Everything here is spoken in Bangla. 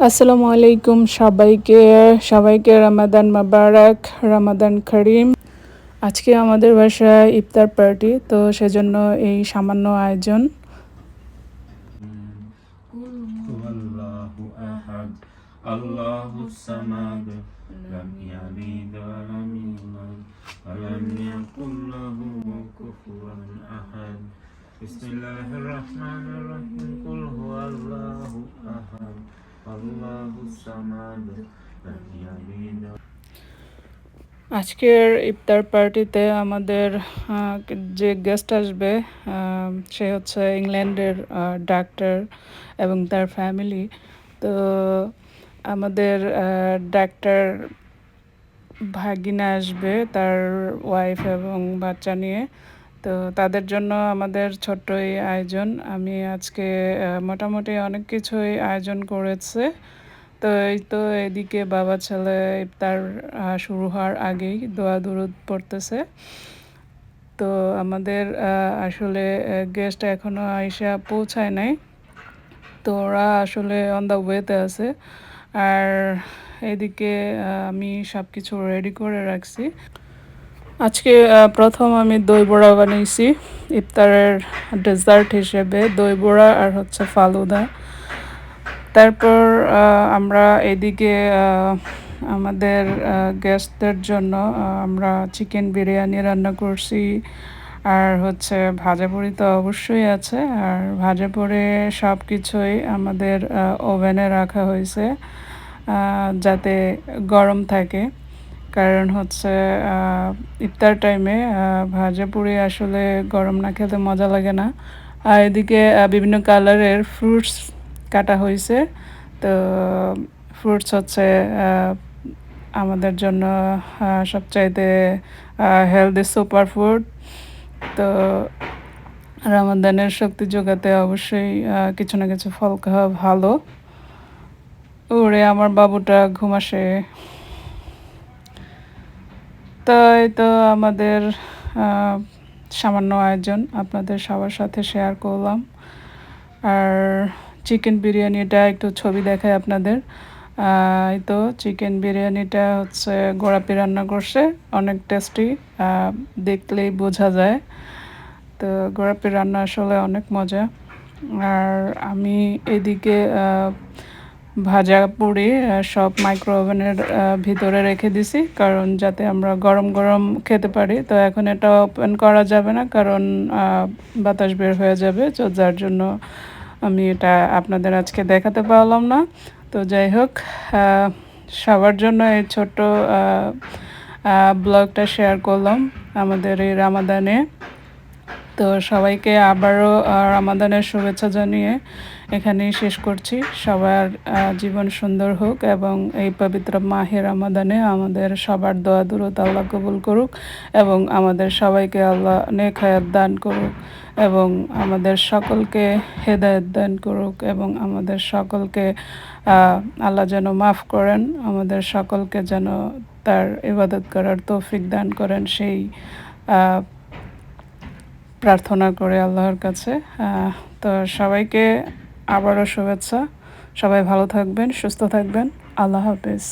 আসসালামু আলাইকুম সবাইকে সবাইকে রমাদান মাবারাক রমাদান করিম আজকে আমাদের বাসায় ইফতার পার্টি তো সেজন্য এই সামান্য আয়োজন والله أحد الله الصمد لم يلد ولم يولد ولم يكن له كفوا أحد بسم الله الرحمن الرحيم আজকের ইফতার পার্টিতে আমাদের যে গেস্ট আসবে সে হচ্ছে ইংল্যান্ডের ডাক্তার এবং তার ফ্যামিলি তো আমাদের ডাক্তার ভাগিনা আসবে, তার ওয়াইফ এবং বাচ্চা নিয়ে। তো তাদের জন্য আমাদের ছোট্ট এই আয়োজন। আমি আজকে মোটামুটি অনেক কিছুই আয়োজন করেছে। তো এই তো এদিকে বাবা ছেলে ইফতার শুরু হওয়ার আগেই দোয়া দুরুদ পড়তেছে। তো আমাদের আসলে গেস্ট এখনও আইসা পৌঁছায় নাই। তো ওরা আসলে অন দ্য ওয়েতে আছে। আর এদিকে আমি সব কিছু রেডি করে রাখছি। আজকে প্রথম আমি দই বড়া বানিয়েছি, ইফতারের ডেজার্ট হিসেবে, দই বড়া আর হচ্ছে ফালুদা। তারপর আমরা এদিকে আমাদের গেস্টদের জন্য আমরা চিকেন বিরিয়ানি রান্না করছি। আর হচ্ছে ভাজাপুরি তো অবশ্যই আছে। আর ভাজাপুরে সব কিছুই আমাদের ওভেনে রাখা হয়েছে যাতে গরম থাকে। কারণ হচ্ছে ইফতার টাইমে ভাজা ভাজাপুরি আসলে গরম না খেতে মজা লাগে না। আর এদিকে বিভিন্ন কালারের ফ্রুটস কাটা হয়েছে তো ফ্রুটস হচ্ছে আমাদের জন্য সবচাইতে হেলদি সুপার ফুড তো, রামাদানের শক্তি যোগাতে অবশ্যই কিছু না কিছু ফল খাওয়া ভালো। ওরে, আমার বাবুটা ঘুমাসে তাই তো আমাদের সামান্য আয়োজন আপনাদের সবার সাথে শেয়ার করলাম। আর চিকেন বিরিয়ানিটা একটু ছবি দেখায় আপনাদের। এই তো চিকেন বিরিয়ানিটা হচ্ছে গোড়াপি রান্না করছে, অনেক টেস্টি দেখলেই বোঝা যায়। তো গোড়াপি রান্না আসলে অনেক মজা। আর আমি এদিকে ভাজা পুরি সব মাইক্রো ওভেনের ভিতরে রেখে দিছি, কারণ যাতে আমরা গরম গরম খেতে পারি। তো এখন এটা ওপেন করা যাবে না, কারণ বাতাস বের হয়ে যাবে, তো যার জন্য আমি এটা আপনাদের আজকে দেখাতে পারলাম না। তো যাই হোক সবার জন্য এই ছোট্ট ব্লগটা শেয়ার করলাম আমাদের এই রামাদানে। তো সবাইকে আবারও রামাদানের শুভেচ্ছা জানিয়ে এখানেই শেষ করছি। সবার জীবন সুন্দর হোক এবং এই পবিত্র মাহে রামাদানে আমাদের সবার দোয়া, দূরত, আল্লাহ কবুল করুক এবং আমাদের সবাইকে আল্লাহ নেক হায়াত দান করুক এবং আমাদের সকলকে হেদায়ত দান করুক এবং আমাদের সকলকে আল্লাহ যেন মাফ করেন, আমাদের সকলকে যেন তার ইবাদত করার তৌফিক দান করেন সেই প্রার্থনা করে আল্লাহর কাছে। তো সবাইকে আবারও শুভেচ্ছা। সবাই ভালো থাকবেন, সুস্থ থাকবেন। আল্লাহ হাফেজ।